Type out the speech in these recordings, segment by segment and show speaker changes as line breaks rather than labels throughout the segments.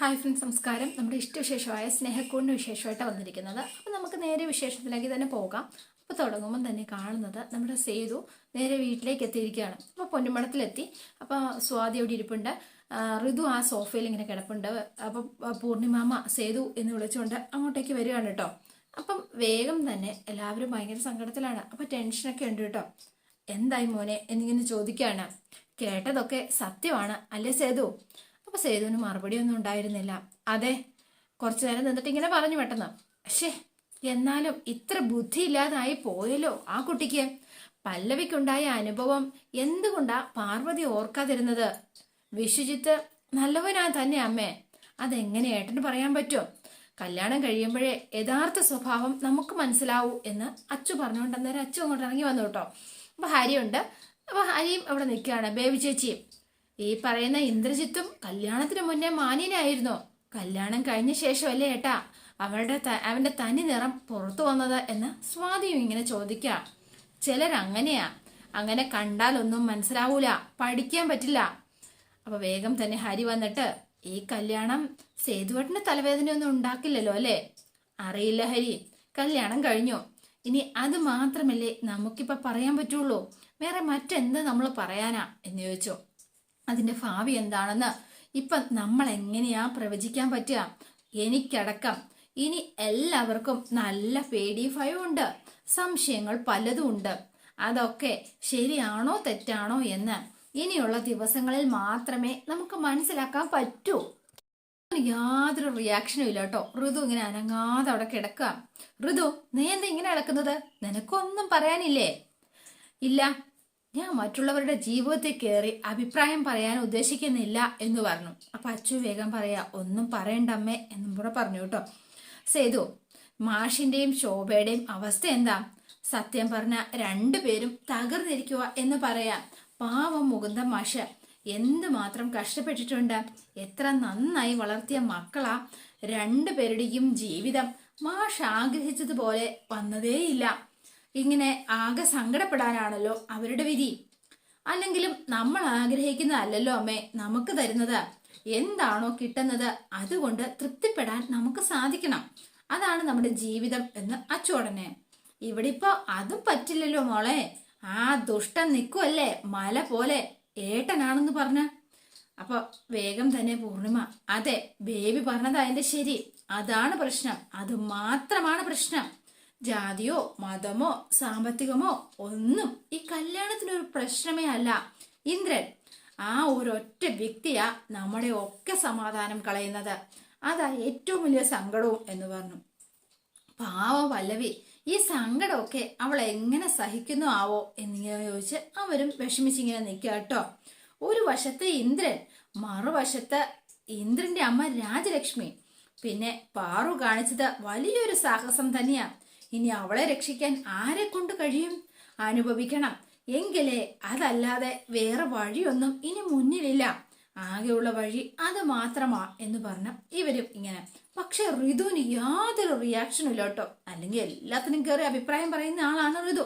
Hi friends നമസ്കാരം. നമ്മുടെ ഇഷ്ടവിശേഷമായ സ്നേഹക്കൂടിന്റെ വിശേഷമായിട്ടാണ് വന്നിരിക്കുന്നത്. അപ്പോൾ നമുക്ക് നേരെ വിശേഷത്തിലേക്ക് തന്നെ പോകാം. അപ്പോൾ തുടങ്ങുമ്പം തന്നെ കാണുന്നത് നമ്മുടെ സേതു നേരെ വീട്ടിലേക്ക് എത്തിയിരിക്കുകയാണ്. അപ്പോൾ പൊന്നുമടത്തിലെത്തി അപ്പോൾ സ്വാതി അവിടെ ഇരിപ്പുണ്ട്. ഋതു ആ സോഫയിൽ ഇങ്ങനെ കിടപ്പുണ്ട്. അപ്പം പൂർണിമാമ സേതു എന്ന് വിളിച്ചുകൊണ്ട് അങ്ങോട്ടേക്ക് വരികയാണ് കേട്ടോ. അപ്പം വേഗം തന്നെ എല്ലാവരും ഭയങ്കര സങ്കടത്തിലാണ്. അപ്പോൾ ടെൻഷനൊക്കെ ഉണ്ട് കേട്ടോ. എന്തായി മോനെ എന്നിങ്ങനെ ചോദിക്കുകയാണ്. കേട്ടതൊക്കെ സത്യമാണ് അല്ലേ സേതു? അപ്പൊ സേതുവിന് മറുപടി ഒന്നും ഉണ്ടായിരുന്നില്ല. അതെ കുറച്ചു നേരം നിന്നിട്ട് ഇങ്ങനെ പറഞ്ഞു പെട്ടെന്ന്. പക്ഷേ എന്നാലും ഇത്ര ബുദ്ധിയില്ലാതായി പോയല്ലോ ആ കുട്ടിക്ക്. പല്ലവിക്കുണ്ടായ അനുഭവം എന്തുകൊണ്ടാ പാർവതി ഓർക്കാതിരുന്നത്? വിശ്വജിത്ത് നല്ലവനാ തന്നെ അമ്മേ. അതെങ്ങനെ ഏട്ടന് പറയാൻ പറ്റും? കല്യാണം കഴിയുമ്പോഴേ യഥാർത്ഥ സ്വഭാവം നമുക്ക് മനസ്സിലാവൂ എന്ന് അച്ചു പറഞ്ഞുകൊണ്ട് അന്നേരം അച്ചു അങ്ങോട്ട് ഇറങ്ങി വന്നു കേട്ടോ. അപ്പൊ ഹരിയുണ്ട്. അപ്പൊ ഹരിയും അവിടെ നിൽക്കുകയാണ്. ബേബി ചേച്ചിയും ഈ പറയുന്ന ഇന്ദ്രജിത്തും കല്യാണത്തിന് മുന്നേ മാന്യനായിരുന്നു. കല്യാണം കഴിഞ്ഞ ശേഷമല്ലേ ഏട്ടാ? അവളുടെ അവന്റെ തനി നിറം പുറത്തു വന്നത് എന്ന് സ്വാതിയും ഇങ്ങനെ ചോദിക്കാം. ചിലരങ്ങനെയാ. അങ്ങനെ കണ്ടാലൊന്നും മനസ്സിലാവൂല. പഠിക്കാൻ പറ്റില്ല. അപ്പൊ വേഗം തന്നെ ഹരി വന്നിട്ട് ഈ കല്യാണം സേതുവട്ടിന് തലവേദനയൊന്നും ഉണ്ടാക്കില്ലല്ലോ അല്ലേ? അറിയില്ല ഹരി. കല്യാണം കഴിഞ്ഞു. ഇനി അത് മാത്രമല്ലേ നമുക്കിപ്പൊ പറയാൻ പറ്റുള്ളൂ. വേറെ മറ്റെന്ത് നമ്മൾ പറയാനാ? എന്ന് ചോദിച്ചു. അതിന്റെ ഭാവി എന്താണെന്ന് ഇപ്പൊ നമ്മൾ എങ്ങനെയാ പ്രവചിക്കാൻ പറ്റുക? എനിക്കടക്കം. ഇനി എല്ലാവർക്കും നല്ല പേടി ഉണ്ട്. സംശയങ്ങൾ പലതും ഉണ്ട്. അതൊക്കെ ശരിയാണോ തെറ്റാണോ എന്ന് ഇനിയുള്ള ദിവസങ്ങളിൽ മാത്രമേ നമുക്ക് മനസ്സിലാക്കാൻ പറ്റൂ. യാതൊരു റിയാക്ഷനും ഇല്ല കേട്ടോ. ഋതു ഇങ്ങനെ അനങ്ങാതെ അവിടെ കിടക്കുക. ഋതു നീ എന്താ ഇങ്ങനെ കിടക്കുന്നത് നിനക്കൊന്നും പറയാനില്ലേ? ഇല്ല ഞാൻ മറ്റുള്ളവരുടെ ജീവിതത്തിൽ കയറി അഭിപ്രായം പറയാൻ ഉദ്ദേശിക്കുന്നില്ല എന്ന് പറഞ്ഞു. അപ്പൊ അച്ചു വേഗം പറയാ ഒന്നും പറയണ്ടമ്മേ എന്നും കൂടെ പറഞ്ഞു കേട്ടോ. സേതു മാഷിന്റെയും ശോഭയുടെയും അവസ്ഥ എന്താ? സത്യം പറഞ്ഞ രണ്ടുപേരും തകർന്നിരിക്കുക എന്ന് പറയാം. പാവം മുകുന്ദ മാഷ് എന്തുമാത്രം കഷ്ടപ്പെട്ടിട്ടുണ്ട്? എത്ര നന്നായി വളർത്തിയ മക്കളാ. രണ്ടുപേരുടെയും ജീവിതം മാഷ് ആഗ്രഹിച്ചതുപോലെ വന്നതേയില്ല. ഇങ്ങനെ ആകെ സങ്കടപ്പെടാനാണല്ലോ അവരുടെ വിധി. അല്ലെങ്കിലും നമ്മൾ ആഗ്രഹിക്കുന്നതല്ലല്ലോ അമ്മേ നമുക്ക് തരുന്നത്. എന്താണോ കിട്ടുന്നത് അതുകൊണ്ട് തൃപ്തിപ്പെടാൻ നമുക്ക് സാധിക്കണം. അതാണ് നമ്മുടെ ജീവിതം എന്ന് അച്ചോടനെ. ഇവിടെ ഇപ്പൊ അതും പറ്റില്ലല്ലോ മോളെ. ആ ദുഷ്ടൻ നിൽക്കുമല്ലേ മല പോലെ ഏട്ടനാണെന്ന് പറഞ്ഞ. അപ്പൊ വേഗം തന്നെ പൂർണിമ. അതെ ബേബി പറഞ്ഞത് അതിന്റെ ശരി. അതാണ് പ്രശ്നം. അത് മാത്രമാണ് പ്രശ്നം. ജാതിയോ മതമോ സാമ്പത്തികമോ ഒന്നും ഈ കല്യാണത്തിനൊരു പ്രശ്നമേ അല്ല. ഇന്ദ്രൻ ആ ഒരൊറ്റ വ്യക്തിയാ നമ്മളെ ഒക്കെ സമാധാനം കളയുന്നത്. അതാ ഏറ്റവും വലിയ സങ്കടവും എന്ന് പറഞ്ഞു. പാവ പല്ലവി ഈ സങ്കടമൊക്കെ അവൾ എങ്ങനെ സഹിക്കുന്നു ആവോ എന്നിങ്ങനെ ചോദിച്ച് അവരും വിഷമിച്ചിങ്ങനെ നിൽക്കുക കേട്ടോ. ഒരു വശത്ത് ഇന്ദ്രൻ മറുവശത്ത് ഇന്ദ്രന്റെ അമ്മ രാജലക്ഷ്മി. പിന്നെ പാറു കാണിച്ചത് വലിയൊരു സാഹസം തന്നെയാ. ഇനി അവളെ രക്ഷിക്കാൻ ആരെ കൊണ്ട് കഴിയും? അനുഭവിക്കണം. എങ്കിലേ അതല്ലാതെ വേറെ വഴിയൊന്നും ഇനി മുന്നിലില്ല. ആകെയുള്ള വഴി അത് മാത്രമാ എന്ന് പറഞ്ഞ ഇവരും ഇങ്ങനെ. പക്ഷെ ഋതുവിന് യാതൊരു റിയാക്ഷനും ഇല്ല കേട്ടോ. അല്ലെങ്കിൽ എല്ലാത്തിനും കയറി അഭിപ്രായം പറയുന്ന ആളാണ് ഋതു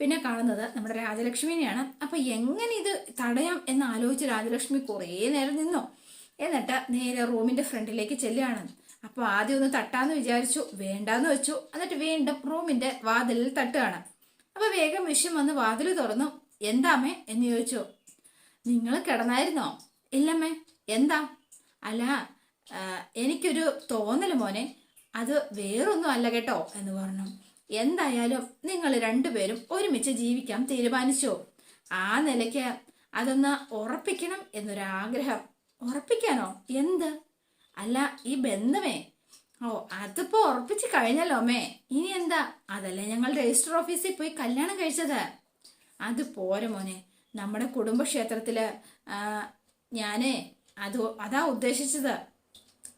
പിന്നെ കാണുന്നത് നമ്മുടെ രാജലക്ഷ്മിനെയാണ്. അപ്പൊ എങ്ങനെ ഇത് തടയാം എന്ന് ആലോചിച്ച് രാജലക്ഷ്മി കുറേ നേരം നിന്നു. എന്നിട്ട് നേരെ റൂമിന്റെ ഫ്രണ്ടിലേക്ക് ചെല്ലുകയാണ്. അപ്പൊ ആദ്യം ഒന്ന് തട്ടാന്ന് വിചാരിച്ചു വേണ്ടാന്ന് വെച്ചു. എന്നിട്ട് വീണ്ടും റൂമിന്റെ വാതിലിൽ തട്ടുകയാണ്. അപ്പൊ വേഗം വിഷം വന്ന് വാതിൽ തുറന്നു. എന്താമേ എന്ന് ചോദിച്ചു. നിങ്ങൾ കിടന്നായിരുന്നോ? ഇല്ലമ്മേ. എന്താ? അല്ല എനിക്കൊരു തോന്നൽ മോനെ. അത് വേറൊന്നും അല്ല കേട്ടോ എന്ന് പറഞ്ഞു. എന്തായാലും നിങ്ങൾ രണ്ടുപേരും ഒരുമിച്ച് ജീവിക്കാൻ തീരുമാനിച്ചു. ആ നിലയ്ക്ക് അതൊന്ന് ഉറപ്പിക്കണം എന്നൊരാഗ്രഹം. ഉറപ്പിക്കാനോ? എന്ത്? അല്ല ഈ ബന്ധമേ. ഓ അതിപ്പോ ഉറപ്പിച്ചു കഴിഞ്ഞല്ലോ അമ്മേ. ഇനി എന്താ? അതല്ലേ ഞങ്ങൾ രജിസ്റ്റർ ഓഫീസിൽ പോയി കല്യാണം കഴിച്ചത്. അത് പോരെ മോനെ. നമ്മുടെ കുടുംബക്ഷേത്രത്തിൽ ഞാനേ അത് അതാ ഉദ്ദേശിച്ചത്.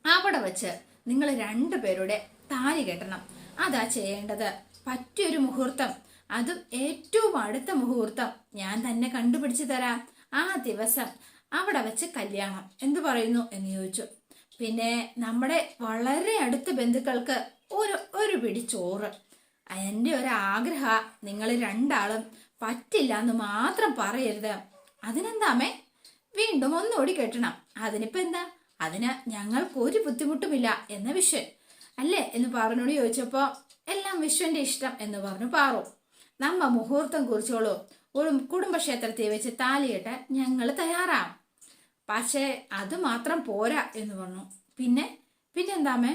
അവിടെ വെച്ച് നിങ്ങൾ രണ്ടുപേരുടെ താലി കെട്ടണം. അതാ ചെയ്യേണ്ടത്. പറ്റിയൊരു മുഹൂർത്തം. അതും ഏറ്റവും അടുത്ത മുഹൂർത്തം. ഞാൻ തന്നെ കണ്ടുപിടിച്ചു തരാം. ആ ദിവസം അവിടെ വെച്ച് കല്യാണം. എന്തു പറയുന്നു എന്ന് ചോദിച്ചു. പിന്നെ നമ്മുടെ വളരെ അടുത്ത ബന്ധുക്കൾക്ക് ഒരു ഒരു പിടി ചോറ്. എന്റെ ഒരു ആഗ്രഹ നിങ്ങൾ രണ്ടാളും പറ്റില്ല എന്ന് മാത്രം പറയരുത്. അതിനെന്താമേ വീണ്ടും ഒന്നുകൂടി കെട്ടണം. അതിനിപ്പോ എന്താ? അതിന് ഞങ്ങൾക്ക് ഒരു ബുദ്ധിമുട്ടുമില്ല എന്ന വിശ്വൻ അല്ലേ? എന്ന് പാറുനോട് ചോദിച്ചപ്പോ എല്ലാം വിശ്വന്റെ ഇഷ്ടം എന്ന് പറഞ്ഞു പാറു. നമ്മ മുഹൂർത്തം കുറിച്ചോളൂ. ഒരു കുടുംബക്ഷേത്രത്തിൽ വെച്ച് താലിയിട്ട് ഞങ്ങൾ തയ്യാറാം. പക്ഷേ അത് മാത്രം പോരാ എന്ന് പറഞ്ഞു. പിന്നെ പിന്നെന്താമേ?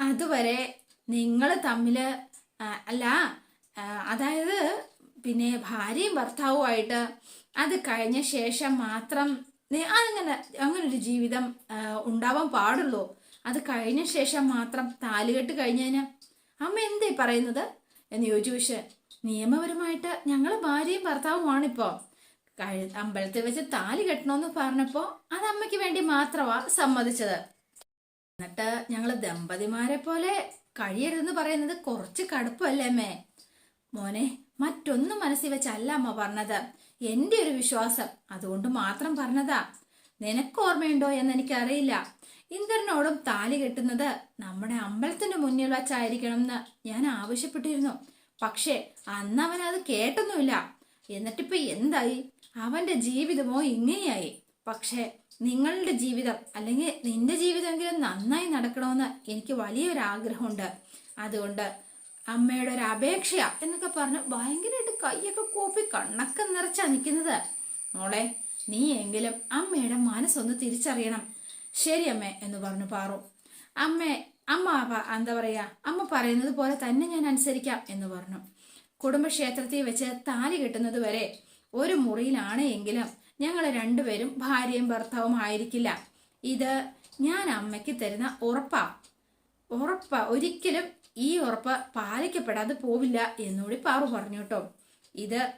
അതുവരെ നിങ്ങൾ തമ്മിൽ അല്ല അതായത് പിന്നെ ഭാര്യയും ഭർത്താവുമായിട്ട് അത് കഴിഞ്ഞ ശേഷം മാത്രം അങ്ങനെ അങ്ങനൊരു ജീവിതം ഉണ്ടാവാൻ പാടുള്ളൂ. അത് കഴിഞ്ഞ ശേഷം മാത്രം താലുകെട്ട് കഴിഞ്ഞതിന് അമ്മ എന്തേ പറയുന്നത്? എന്ന് ചോദിച്ചു. പക്ഷേ നിയമപരമായിട്ട് ഞങ്ങൾ ഭാര്യയും ഭർത്താവുമാണിപ്പോ കഴി അമ്പലത്തിൽ വെച്ച് താലി കെട്ടണമെന്ന് പറഞ്ഞപ്പോ അത് അമ്മയ്ക്ക് വേണ്ടി മാത്രമാ സമ്മതിച്ചത്. എന്നിട്ട് ഞങ്ങൾ ദമ്പതിമാരെ പോലെ കഴിയരുതെന്ന് പറയുന്നത് കുറച്ച് കടുപ്പല്ലേ അമ്മേ? മോനെ മറ്റൊന്നും മനസ്സിൽ വെച്ചല്ല അമ്മ പറഞ്ഞത്. എന്റെ ഒരു വിശ്വാസം അതുകൊണ്ട് മാത്രം പറഞ്ഞതാ. നിനക്ക് ഓർമ്മയുണ്ടോ എന്ന് എനിക്കറിയില്ല. ഇന്ദ്രനോടും താലി കെട്ടുന്നത് നമ്മുടെ അമ്പലത്തിന്റെ മുന്നിൽ വച്ചായിരിക്കണം എന്ന് ഞാൻ ആവശ്യപ്പെട്ടിരുന്നു. പക്ഷേ അന്ന് അവൻ അത് കേട്ടൊന്നുമില്ല. എന്നിട്ടിപ്പോ എന്തായി? അവന്റെ ജീവിതമോ ഇങ്ങനെയായി. പക്ഷേ നിങ്ങളുടെ ജീവിതം അല്ലെങ്കിൽ നിന്റെ ജീവിതമെങ്കിലും നന്നായി നടക്കണമെന്ന് എനിക്ക് വലിയൊരു ആഗ്രഹമുണ്ട് അതുകൊണ്ട് അമ്മയുടെ ഒരു അപേക്ഷയാ എന്നൊക്കെ പറഞ്ഞ് ഭയങ്കരമായിട്ട് കൈയൊക്കെ കൂപ്പി കണ്ണൊക്കെ നിറച്ചാ നിൽക്കുന്നത്. മോളെ നീ എങ്കിലും അമ്മയുടെ മനസ്സൊന്ന് തിരിച്ചറിയണം. ശരി അമ്മേ എന്ന് പറഞ്ഞു പാറു. അമ്മേ അമ്മ എന്താ പറയാ അമ്മ പറയുന്നത് പോലെ തന്നെ ഞാൻ അനുസരിക്കാം എന്ന് പറഞ്ഞു. കുടുംബക്ഷേത്രത്തിൽ വെച്ച് താലി കിട്ടുന്നത് വരെ ഒരു മുറിയിലാണ് എങ്കിലും ഞങ്ങൾ രണ്ടുപേരും ഭാര്യയും ഭർത്താവും ആയിരിക്കില്ല. ഇത് ഞാൻ അമ്മയ്ക്ക് തരുന്ന ഉറപ്പാ. ഉറപ്പ. ഒരിക്കലും ഈ ഉറപ്പ് പാലിക്കപ്പെടാതെ പോവില്ല എന്നുകൂടി പാറു പറഞ്ഞു കേട്ടോ. ഇത്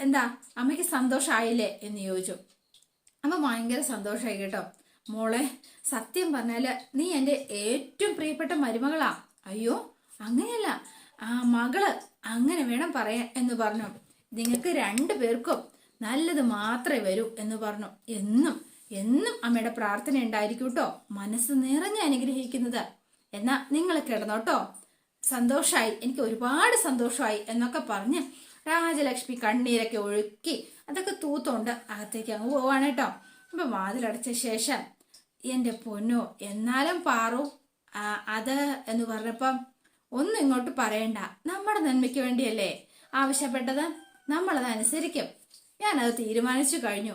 എന്താ അമ്മയ്ക്ക് സന്തോഷമായില്ലേ എന്ന് ചോദിച്ചു. അമ്മ ഭയങ്കര സന്തോഷമായി കേട്ടോ. മോളെ സത്യം പറഞ്ഞാൽ നീ എന്റെ ഏറ്റവും പ്രിയപ്പെട്ട മരുമകളാ. അയ്യോ അങ്ങനെയല്ല. ആ മകൾ അങ്ങനെ വേണം പറയാൻ എന്ന് പറഞ്ഞു. നിങ്ങൾക്ക് രണ്ടു പേർക്കും നല്ലത് മാത്രമേ വരൂ എന്ന് പറഞ്ഞു. എന്നും എന്നും അമ്മയുടെ പ്രാർത്ഥന ഉണ്ടായിരിക്കും കേട്ടോ. മനസ്സ് നിറഞ്ഞ് അനുഗ്രഹിക്കുന്നത്. എന്നാ നിങ്ങൾ കിടന്നോട്ടോ സന്തോഷായി. എനിക്ക് ഒരുപാട് സന്തോഷമായി എന്നൊക്കെ പറഞ്ഞ് രാജലക്ഷ്മി കണ്ണീരൊക്കെ ഒഴുക്കി അതൊക്കെ തൂത്തോണ്ട് അകത്തേക്ക് അങ്ങ് പോവാണ് കേട്ടോ. അപ്പൊ വാതിലടച്ച ശേഷം എന്റെ പൊന്നോ എന്നാലും പാറു അത് എന്ന് പറഞ്ഞപ്പം ഒന്നും ഇങ്ങോട്ട് പറയണ്ട. നമ്മുടെ നന്മയ്ക്ക് വേണ്ടിയല്ലേ ആവശ്യപ്പെട്ടത്? നമ്മളത് അനുസരിക്കും ഞാനത് തീരുമാനിച്ചു കഴിഞ്ഞു.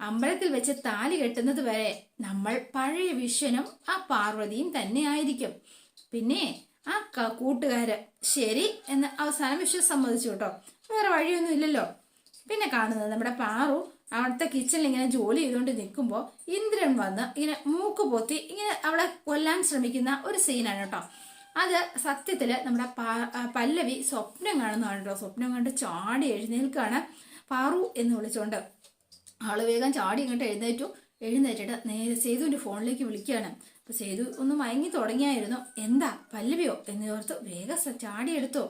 അമ്പലത്തിൽ വെച്ച് താലി കെട്ടുന്നത് വരെ നമ്മൾ പഴയ വിശ്വനും ആ പാർവതിയും തന്നെ ആയിരിക്കും. പിന്നെ ആ കൂട്ടുകാര് ശരി എന്ന് അവസാനം വിശ്വ സമ്മതിച്ചു കേട്ടോ. വേറെ വഴിയൊന്നും ഇല്ലല്ലോ. പിന്നെ കാണുന്നത് നമ്മുടെ പാറു അവിടുത്തെ കിച്ചണിൽ ഇങ്ങനെ ജോലി ചെയ്തുകൊണ്ട് നിൽക്കുമ്പോൾ ഇന്ദ്രൻ വന്ന് ഇങ്ങനെ മൂക്ക് പൊത്തി ഇങ്ങനെ അവളെ കൊല്ലാൻ ശ്രമിക്കുന്ന ഒരു സീനാണ് കേട്ടോ. അത് സത്യത്തിൽ നമ്മുടെ പല്ലവി സ്വപ്നം കാണുന്നതാണ് കേട്ടോ സ്വപ്നം കണ്ട് ചാടി എഴുന്നേൽക്കാണ് പാറു എന്ന് വിളിച്ചോണ്ട്. ആൾ വേഗം ചാടി ഇങ്ങോട്ട് എഴുന്നേറ്റു. എഴുന്നേറ്റിട്ട് നേരെ സേതുവിന്റെ ഫോണിലേക്ക് വിളിക്കുകയാണ്. അപ്പൊ സേതു ഒന്ന് മയങ്ങി തുടങ്ങിയായിരുന്നു. എന്താ? പല്ലവിയോ? എന്ന് ഓർത്ത് വേഗം ചാടി എടുത്തു.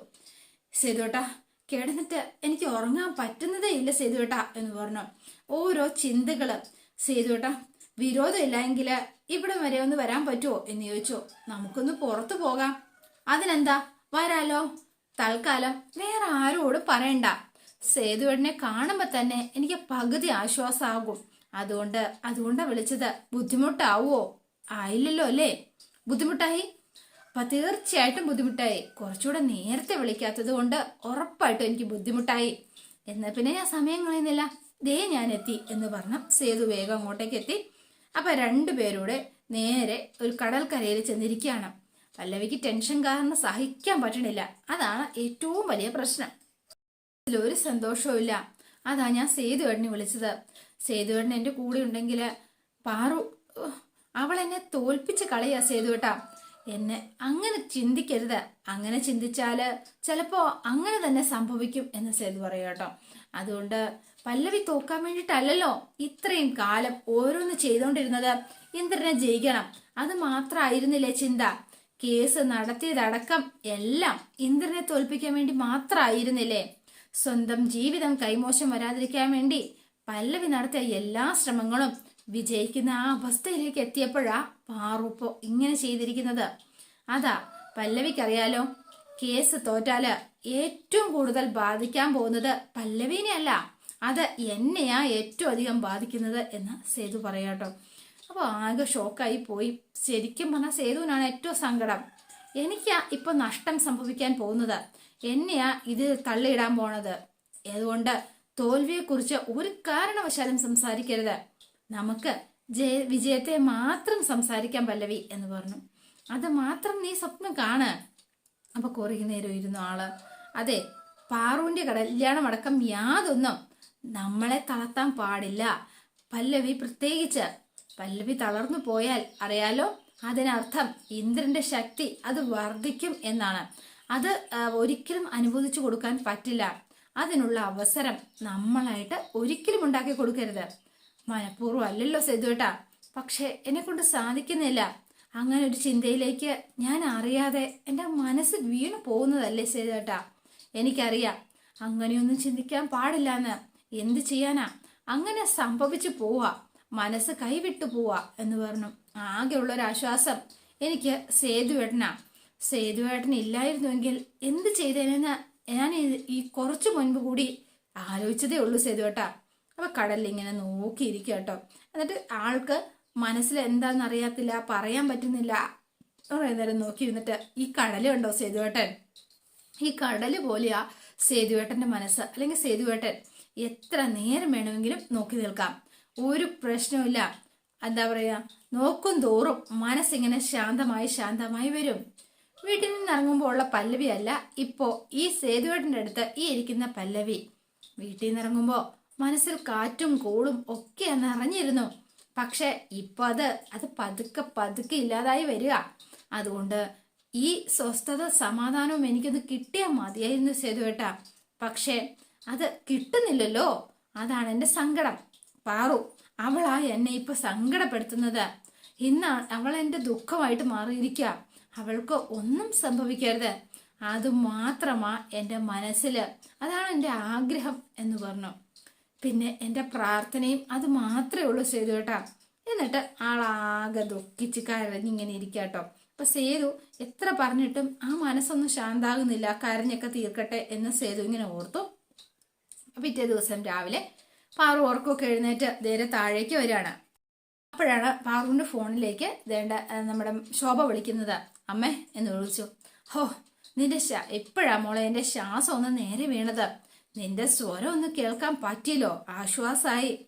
സേതുവേട്ടാ കിടന്നിട്ട് എനിക്ക് ഉറങ്ങാൻ പറ്റുന്നതേ ഇല്ല സേതുവേട്ടാ എന്ന് പറഞ്ഞു. ഓരോ ചിന്തകൾ. സേതുവേട്ടാ വിരോധം എങ്കിൽ ഇവിടെ വരെ ഒന്ന് വരാൻ പറ്റുമോ എന്ന് ചോദിച്ചു. നമുക്കൊന്ന് പുറത്തു പോകാം. അതിനെന്താ? വരാലോ? തൽക്കാലം വേറെ ആരോട് പറയണ്ട. സേതുവേടിനെ കാണുമ്പോ തന്നെ എനിക്ക് പകുതി ആശ്വാസമാകും അതുകൊണ്ട് അതുകൊണ്ടാ വിളിച്ചത്. ബുദ്ധിമുട്ടാവോ ആയില്ലല്ലോ അല്ലേ? ബുദ്ധിമുട്ടായി? അപ്പൊ തീർച്ചയായിട്ടും ബുദ്ധിമുട്ടായി. കുറച്ചുകൂടെ നേരത്തെ വിളിക്കാത്തത് കൊണ്ട് ഉറപ്പായിട്ടും എനിക്ക് ബുദ്ധിമുട്ടായി. എന്നാ പിന്നെ ഞാൻ സമയം കളയുന്നില്ല. ദേ ഞാൻ എത്തി എന്ന് പറഞ്ഞ സേതു വേഗം അങ്ങോട്ടേക്ക് എത്തി അപ്പൊ രണ്ടുപേരൂടെ നേരെ ഒരു കടൽക്കരയിൽ ചെന്നിരിക്കുകയാണ്. പല്ലവിക്ക് ടെൻഷൻ കാരണം സഹിക്കാൻ പറ്റണില്ല. അതാണ് ഏറ്റവും വലിയ പ്രശ്നം. ഒരു സന്തോഷവും ഇല്ല. അതാ ഞാൻ സേതുവേട്ടനെ വിളിച്ചത്. സേതുവേടൻ എന്റെ കൂടെ ഉണ്ടെങ്കിൽ പാറു അവൾ എന്നെ തോൽപ്പിച്ച് കളയാ സേതുവേട്ടാ. എന്നെ അങ്ങനെ ചിന്തിക്കരുത്. അങ്ങനെ ചിന്തിച്ചാൽ ചിലപ്പോ അങ്ങനെ തന്നെ സംഭവിക്കും എന്ന് സേതു പറയാം കേട്ടോ. അതുകൊണ്ട് പല്ലവി തോക്കാൻ വേണ്ടിയിട്ടല്ലല്ലോ ഇത്രയും കാലം ഓരോന്ന് ചെയ്തുകൊണ്ടിരുന്നത് ഇന്ദ്രനെ ജയിക്കണം. അത് മാത്രമായിരുന്നില്ലേ ചിന്ത? കേസ് നടത്തിയതടക്കം എല്ലാം ഇന്ദ്രനെ തോൽപ്പിക്കാൻ വേണ്ടി മാത്രമായിരുന്നില്ലേ സ്വന്തം ജീവിതം കൈമോശം വരാതിരിക്കാൻ വേണ്ടി പല്ലവി നടത്തിയ എല്ലാ ശ്രമങ്ങളും വിജയിക്കുന്ന ആ അവസ്ഥയിലേക്ക് എത്തിയപ്പോഴാ പാറുപ്പോ ഇങ്ങനെ ചെയ്തിരിക്കുന്നത്. അതാ പല്ലവിക്കറിയാലോ കേസ് തോറ്റാൽ ഏറ്റവും കൂടുതൽ ബാധിക്കാൻ പോകുന്നത് പല്ലവീനെ അല്ല അത് എന്നെയാ ഏറ്റവും അധികം ബാധിക്കുന്നത് എന്ന് സേതു പറയാട്ടോ അപ്പൊ അപ്പോൾ ആകെ ഷോക്കായി പോയി. ശരിക്കും പറഞ്ഞാൽ സേതുവിനാണ് ഏറ്റവും സങ്കടം. എനിക്കാ ഇപ്പൊ നഷ്ടം സംഭവിക്കാൻ പോകുന്നത്. എന്നെയാ ഇത് തള്ളിയിടാൻ പോണത്. അതുകൊണ്ട് തോൽവിയെക്കുറിച്ച് ഒരു കാരണവശാലും സംസാരിക്കരുത്. നമുക്ക് ജയ വിജയത്തെ മാത്രം സംസാരിക്കാൻ പല്ലവി എന്ന് പറഞ്ഞു. അത് മാത്രം നീ സ്വപ്നം കാണ്. അപ്പൊ കുറേ നേരം ഇരുന്നു ആൾ. അതെ പാറുവിന്റെ കല്യാണം അടക്കം യാതൊന്നും നമ്മളെ തളർത്താൻ പാടില്ല. പല്ലവി പ്രത്യേകിച്ച് പല്ലവി തളർന്നു പോയാൽ അറിയാലോ അതിനർത്ഥം ഇന്ദ്രന്റെ ശക്തി അത് വർദ്ധിക്കും എന്നാണ്. അത് ഒരിക്കലും അനുവദിച്ചു കൊടുക്കാൻ പറ്റില്ല. അതിനുള്ള അവസരം നമ്മളായിട്ട് ഒരിക്കലും ഉണ്ടാക്കി കൊടുക്കരുത്. മനഃപൂർവം അല്ലല്ലോ സേതുവേട്ടാ. പക്ഷെ എന്നെ കൊണ്ട് സാധിക്കുന്നില്ല. അങ്ങനെ ഒരു ചിന്തയിലേക്ക് ഞാൻ അറിയാതെ എന്റെ മനസ്സ് വീണു പോകുന്നതല്ലേ സേതുവേട്ടാ. എനിക്കറിയാം അങ്ങനെയൊന്നും ചിന്തിക്കാൻ പാടില്ലെന്ന്. എന്ത് ചെയ്യാനാ? അങ്ങനെ സംഭവിച്ചു പോവാ. മനസ്സ് കൈവിട്ടു പോവാ എന്ന് പറഞ്ഞു. ആകെയുള്ള ഒരു ആശ്വാസം. എനിക്ക് സേതുവേട്ടനാ സേതുവേട്ടൻ ഇല്ലായിരുന്നുവെങ്കിൽ എന്ത് ചെയ്തേനെന്ന് ഞാൻ ഈ- കുറച്ചു മുൻപ് കൂടി ആലോചിച്ചതേ ഉള്ളൂ സേതുവേട്ടാ അപ്പൊ കടലിൽ ഇങ്ങനെ നോക്കിയിരിക്കുക കേട്ടോ. എന്നിട്ട് ആൾക്ക് മനസ്സിൽ എന്താണെന്ന് അറിയാത്തില്ല പറയാൻ പറ്റുന്നില്ല. കുറേ നേരം നോക്കി ഇരുന്നിട്ട് ഈ കടലുണ്ടോ സേതുവേട്ടൻ ഈ കടൽ പോലെയാ സേതുവേട്ടന്റെ മനസ്സ്. അല്ലെങ്കിൽ സേതുവേട്ടൻ എത്ര നേരം വേണമെങ്കിലും നോക്കി നിൽക്കാം. ഒരു പ്രശ്നവുമില്ല. എന്താ പറയാ? നോക്കും തോറും മനസ്സിങ്ങനെ ശാന്തമായി ശാന്തമായി വരും. വീട്ടിൽ നിന്ന് ഇറങ്ങുമ്പോൾ ഉള്ള പല്ലവി അല്ല ഇപ്പോ ഈ സേതുവേട്ടന്റെ അടുത്ത് ഈ ഇരിക്കുന്ന പല്ലവി. വീട്ടിൽ നിന്ന് ഇറങ്ങുമ്പോ മനസ്സിൽ കാറ്റും കോളും ഒക്കെ നിറഞ്ഞിരുന്നു. പക്ഷെ ഇപ്പൊ അത് അത് പതുക്കെ പതുക്കെ ഇല്ലാതായി വരിക. അതുകൊണ്ട് ഈ സ്വസ്ഥത സമാധാനവും എനിക്കത് കിട്ടിയാൽ മതിയായിരുന്നു സേതുവേട്ട. പക്ഷേ അത് കിട്ടുന്നില്ലല്ലോ. അതാണ് എന്റെ സങ്കടം. പാറു അവളാ എന്നെ ഇപ്പൊ സങ്കടപ്പെടുത്തുന്നത്. ഇന്ന് അവൾ എന്റെ ദുഃഖമായിട്ട് മാറിയിരിക്കുക അവൾക്ക് ഒന്നും സംഭവിക്കരുത്. അത് മാത്രമാ എന്റെ മനസ്സിൽ അതാണ് എന്റെ ആഗ്രഹം എന്ന് പറഞ്ഞു. പിന്നെ എന്റെ പ്രാർത്ഥനയും അത് മാത്രമേ ഉള്ളൂ സേതു കേട്ടാ എന്നിട്ട് ആളാകെ ദുഃഖിച്ച് കരഞ്ഞിങ്ങനെ ഇരിക്കാട്ടോ അപ്പൊ സേതു എത്ര പറഞ്ഞിട്ടും ആ മനസ്സൊന്നും ശാന്താകുന്നില്ല. കരഞ്ഞൊക്കെ തീർക്കട്ടെ എന്ന് സേതു ഇങ്ങനെ ഓർത്തു. പിറ്റേ ദിവസം രാവിലെ പാറു ഓർക്കൊക്കെ എഴുന്നേറ്റ് നേരെ താഴേക്ക് വരികയാണ്. അപ്പോഴാണ് പാറുവിന്റെ ഫോണിലേക്ക് വേണ്ട നമ്മുടെ ശോഭ വിളിക്കുന്നത്. അമ്മേ എന്ന് വിളിച്ചു. ഹോ നിന്റെ ശ എപ്പോഴാ മോളെ എന്റെ ശ്വാസം ഒന്ന് നേരെ വീണത്? നിന്റെ സ്വരം ഒന്ന് കേൾക്കാൻ പറ്റിയല്ലോ ആശ്വാസായി.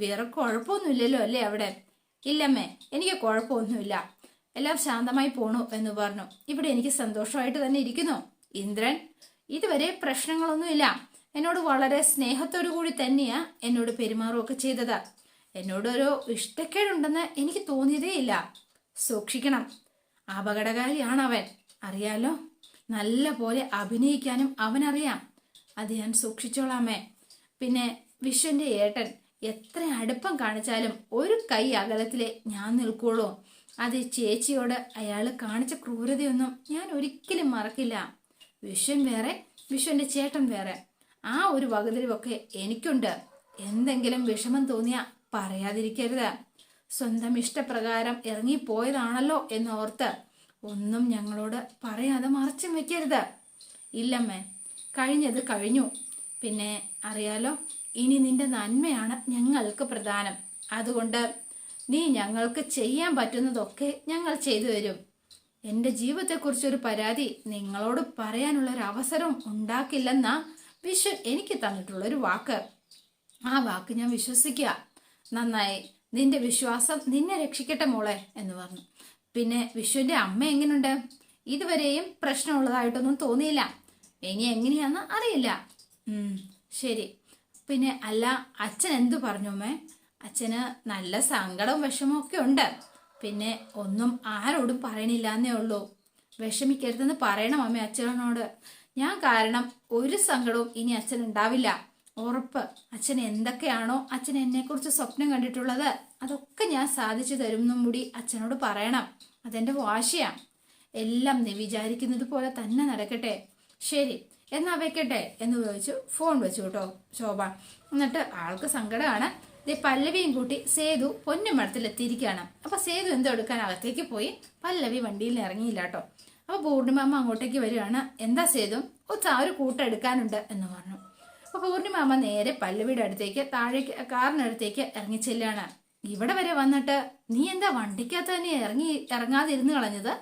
വേറെ കുഴപ്പമൊന്നുമില്ലല്ലോ അല്ലേ അവിടെ? ഇല്ലമ്മേ എനിക്ക് കുഴപ്പമൊന്നുമില്ല. എല്ലാം ശാന്തമായി പോണു എന്ന് പറഞ്ഞു. ഇവിടെ എനിക്ക് സന്തോഷമായിട്ട് തന്നെ ഇരിക്കുന്നു. ഇന്ദ്രൻ ഇതുവരെ പ്രശ്നങ്ങളൊന്നുമില്ല. എന്നോട് വളരെ സ്നേഹത്തോടു കൂടി തന്നെയാ എന്നോട് പെരുമാറുകയൊക്കെ ചെയ്തത്. എന്നോടൊരു ഇഷ്ടക്കേടുണ്ടെന്ന് എനിക്ക് തോന്നിയതേ ഇല്ല. സൂക്ഷിക്കണം. അപകടകാരിയാണ് അവൻ അറിയാലോ? നല്ല പോലെ അഭിനയിക്കാനും അവനറിയാം. അത് ഞാൻ സൂക്ഷിച്ചോളാമേ. പിന്നെ വിശ്വന്റെ ഏട്ടൻ എത്ര അടുപ്പം കാണിച്ചാലും ഒരു കൈ അകലത്തിലെ ഞാൻ നിൽക്കുള്ളൂ. അത് ചേച്ചിയോട് അയാൾ കാണിച്ച ക്രൂരതയൊന്നും ഞാൻ ഒരിക്കലും മറക്കില്ല. വിശ്വൻ വേറെ വിശ്വന്റെ ചേട്ടൻ വേറെ. ആ ഒരു വകതിരിവൊക്കെ എനിക്കുണ്ട്. എന്തെങ്കിലും വിഷമം തോന്നിയ പറയാതിരിക്കരുത്. സ്വന്തം ഇഷ്ടപ്രകാരം ഇറങ്ങിപ്പോയതാണല്ലോ എന്നോർത്ത് ഒന്നും ഞങ്ങളോട് പറയാതെ മറച്ചും വെക്കരുത്. ഇല്ലമ്മേ കഴിഞ്ഞത് കഴിഞ്ഞു. പിന്നെ അറിയാലോ ഇനി നിന്റെ നന്മയാണ് ഞങ്ങൾക്ക് പ്രധാനം. അതുകൊണ്ട് നീ ഞങ്ങൾക്ക് ചെയ്യാൻ പറ്റുന്നതൊക്കെ ഞങ്ങൾ ചെയ്തു തരും. എന്റെ ജീവിതത്തെക്കുറിച്ചൊരു പരാതി നിങ്ങളോട് പറയാനുള്ള ഉണ്ടാക്കില്ലെന്ന വിശ്വൻ എനിക്ക് തന്നിട്ടുള്ള ഒരു വാക്ക്. ആ വാക്ക് ഞാൻ വിശ്വസിക്കുക. നന്നായി. നിന്റെ വിശ്വാസം നിന്നെ രക്ഷിക്കട്ടെ മോളെ എന്ന് പറഞ്ഞു. പിന്നെ വിശ്വന്റെ അമ്മ എങ്ങനെയുണ്ട് ഇതുവരെയും പ്രശ്നമുള്ളതായിട്ടൊന്നും തോന്നിയില്ല. ഇനി എങ്ങനെയാന്ന് അറിയില്ല. ശരി. പിന്നെ അല്ല അച്ഛൻ എന്തു പറഞ്ഞു അമ്മേ? അച്ഛന് നല്ല സങ്കടവും വിഷമവും ഒക്കെ ഉണ്ട്. പിന്നെ ഒന്നും ആരോടും പറയണില്ല എന്നേ ഉള്ളൂ. വിഷമിക്കരുതെന്ന് പറയണം അമ്മേ അച്ഛനോട്. ഞാൻ കാരണം ഒരു സങ്കടവും ഇനി അച്ഛൻ ഉണ്ടാവില്ല. ഉറപ്പ്. അച്ഛൻ എന്തൊക്കെയാണോ അച്ഛൻ എന്നെക്കുറിച്ച് സ്വപ്നം കണ്ടിട്ടുള്ളത് അതൊക്കെ ഞാൻ സാധിച്ചു തരുമെന്നും കൂടി അച്ഛനോട് പറയണം. അതെന്റെ വാശിയാ. എല്ലാം നീ വിചാരിക്കുന്നത് പോലെ തന്നെ നടക്കട്ടെ. ശരി എന്നാ വെക്കട്ടെ എന്ന് ചോദിച്ചു. ഫോൺ വെച്ചു കേട്ടോ ശോഭ. എന്നിട്ട് ആൾക്ക് സങ്കടമാണ്. ദേ പല്ലവിയും കൂട്ടി സേതു പൊന്നുമടത്തിലെത്തിയിരിക്കുകയാണ് അപ്പൊ സേതു എന്തോ എടുക്കാൻ അകത്തേക്ക് പോയി. പല്ലവി വണ്ടിയിൽ ഇറങ്ങിയില്ല കേട്ടോ. അപ്പൊ പൂർണിമാമ അങ്ങോട്ടേക്ക് വരികയാണ്. എന്താ സേതു? ഒത്ത ഒരു കൂട്ടെടുക്കാനുണ്ട് എന്ന് പറഞ്ഞു. അപ്പൊ പൂർണിമാമ നേരെ പല്ലവിയുടെ അടുത്തേക്ക് താഴേക്ക് കാറിനടുത്തേക്ക് ഇറങ്ങി ചെല്ലുകയാണ്. ഇവിടെ വരെ വന്നിട്ട് നീ എന്താ വണ്ടിക്കകത്ത് തന്നെ ഇറങ്ങി ഇറങ്ങാതെ ഇരുന്ന് കളഞ്ഞത്?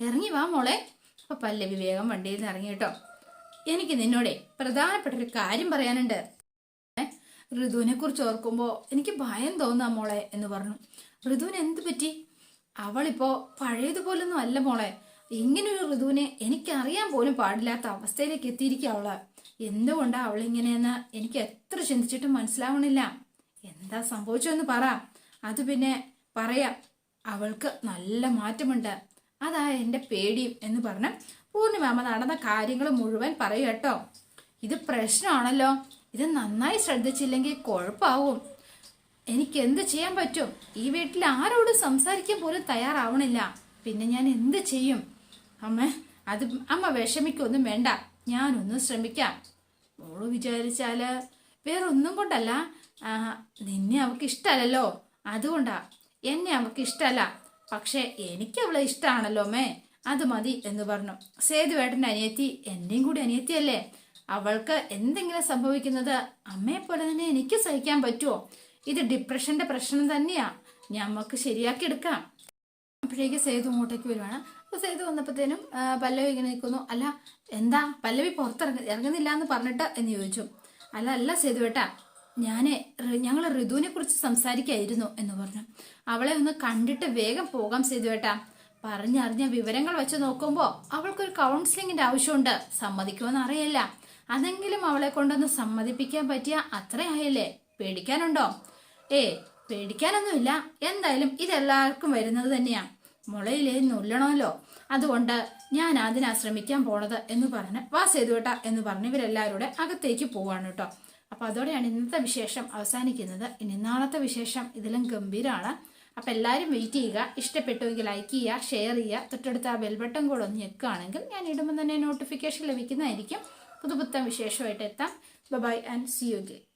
ഇറങ്ങി വാ മോളെ. അപ്പൊ പല്ലവി വേഗം വണ്ടിയിൽ നിന്ന് ഇറങ്ങി കേട്ടോ. എനിക്ക് നിന്നോടെ പ്രധാനപ്പെട്ട ഒരു കാര്യം പറയാനുണ്ട്. ഋതുവിനെ കുറിച്ച് ഓർക്കുമ്പോൾ എനിക്ക് ഭയം തോന്നാ മോളെ എന്ന് പറഞ്ഞു. ഋതുവിന് എന്ത് പറ്റി? അവളിപ്പോ പഴയതുപോലൊന്നും അല്ല മോളെ. ഇങ്ങനൊരു ഋതുവിനെ എനിക്കറിയാൻ പോലും പാടില്ലാത്ത അവസ്ഥയിലേക്ക് എത്തിയിരിക്കുക അവൾ. എന്തുകൊണ്ടാ അവളിങ്ങനെയെന്ന് എനിക്ക് എത്ര ചിന്തിച്ചിട്ടും മനസ്സിലാവണില്ല. എന്താ സംഭവിച്ചതെന്ന് പറ. അത് പിന്നെ പറയാം. അവൾക്ക് നല്ല മാറ്റമുണ്ട്. അതാ എന്റെ പേടിയും എന്ന് പറഞ്ഞ് പൂർണിമാമ നടന്ന കാര്യങ്ങൾ മുഴുവൻ പറയൂ കേട്ടോ. ഇത് പ്രശ്നമാണല്ലോ. ഇത് നന്നായി ശ്രദ്ധിച്ചില്ലെങ്കിൽ കുഴപ്പമാവും. എനിക്ക് എന്ത് ചെയ്യാൻ പറ്റും? ഈ വീട്ടിൽ ആരോടും സംസാരിക്കാൻ പോലും തയ്യാറാവണില്ല. പിന്നെ ഞാൻ എന്ത് ചെയ്യും? അമ്മ അത് അമ്മ വിഷമിക്കൊന്നും വേണ്ട. ഞാനൊന്നും ശ്രമിക്കാം. മോൾ വിചാരിച്ചാൽ വേറൊന്നും കൊണ്ടല്ല. നിന്നെ അവൾക്ക് ഇഷ്ടമല്ലല്ലോ അതുകൊണ്ടാ എന്നെ അവൾക്ക് ഇഷ്ടമല്ല പക്ഷെ എനിക്ക് അവളെ ഇഷ്ടമാണല്ലോ മേ അത് മതി എന്ന് പറഞ്ഞു. സേതുവേട്ടന്റെ അനിയത്തി എന്റെയും കൂടി അനിയത്തിയല്ലേ? അവൾക്ക് എന്തെങ്കിലും സംഭവിക്കുന്നത് അമ്മയെ പോലെ തന്നെ എനിക്ക് സഹിക്കാൻ പറ്റുമോ ഇത് ഡിപ്രഷന്റെ പ്രശ്നം തന്നെയാ. ഞമ്മക്ക് ശരിയാക്കി എടുക്കാം അപ്പോഴേക്ക് സേതു ഇങ്ങോട്ടേക്ക് വരുവാണ്. അപ്പൊ സേതു വന്നപ്പോഴത്തേനും പല്ലവി ഇങ്ങനെ നിൽക്കുന്നു. അല്ല എന്താ? പല്ലവി പുറത്തിറങ്ങ ഇറങ്ങുന്നില്ല എന്ന് പറഞ്ഞിട്ട്? എന്ന് ചോദിച്ചു. അല്ല അല്ല സേതു ഏട്ടാ ഞാൻ ഞങ്ങൾ ഋതുവിനെ കുറിച്ച് സംസാരിക്കായിരുന്നു എന്ന് പറഞ്ഞു. അവളെ ഒന്ന് കണ്ടിട്ട് വേഗം പോകാം സേതു ഏട്ടാ. പറഞ്ഞറിഞ്ഞ വിവരങ്ങൾ വെച്ച് നോക്കുമ്പോൾ അവൾക്കൊരു കൗൺസിലിങ്ങിന്റെ ആവശ്യമുണ്ട്. സമ്മതിക്കുമെന്ന് അറിയില്ല. അതെങ്കിലും അവളെ കൊണ്ടൊന്ന് സമ്മതിപ്പിക്കാൻ പറ്റിയ അത്രയായല്ലേ പേടിക്കാനുണ്ടോ? ഏ പേടിക്കാനൊന്നുമില്ല. എന്തായാലും ഇതെല്ലാവർക്കും വരുന്നത് തന്നെയാ. മുളയിലേ നുല്ലണമല്ലോ. അതുകൊണ്ട് ഞാൻ അതിനാ ശ്രമിക്കാൻ പോണത് എന്ന് പറഞ്ഞ് വാ സേതുവേട്ട എന്ന് പറഞ്ഞ് ഇവരെല്ലാവരുടെ അകത്തേക്ക് പോവാണ് കേട്ടോ. അപ്പൊ അതോടെയാണ് ഇന്നത്തെ വിശേഷം അവസാനിക്കുന്നത്. ഇനി നാളത്തെ വിശേഷം ഇതിലും ഗംഭീരമാണ് അപ്പൊ എല്ലാവരും വെയിറ്റ് ചെയ്യുക. ഇഷ്ടപ്പെട്ടുവെങ്കിൽ ലൈക്ക് ചെയ്യുക ഷെയർ ചെയ്യുക. തൊട്ടടുത്ത് ആ ബെൽബട്ടൺ കൂടെ ഒന്ന് ഞെക്കുകയാണെങ്കിൽ ഞാൻ ഇടുമ്പോൾ തന്നെ നോട്ടിഫിക്കേഷൻ ലഭിക്കുന്നതായിരിക്കും. പുതുപുത്തം വിശേഷമായിട്ട് എത്താം. Bye and see you gay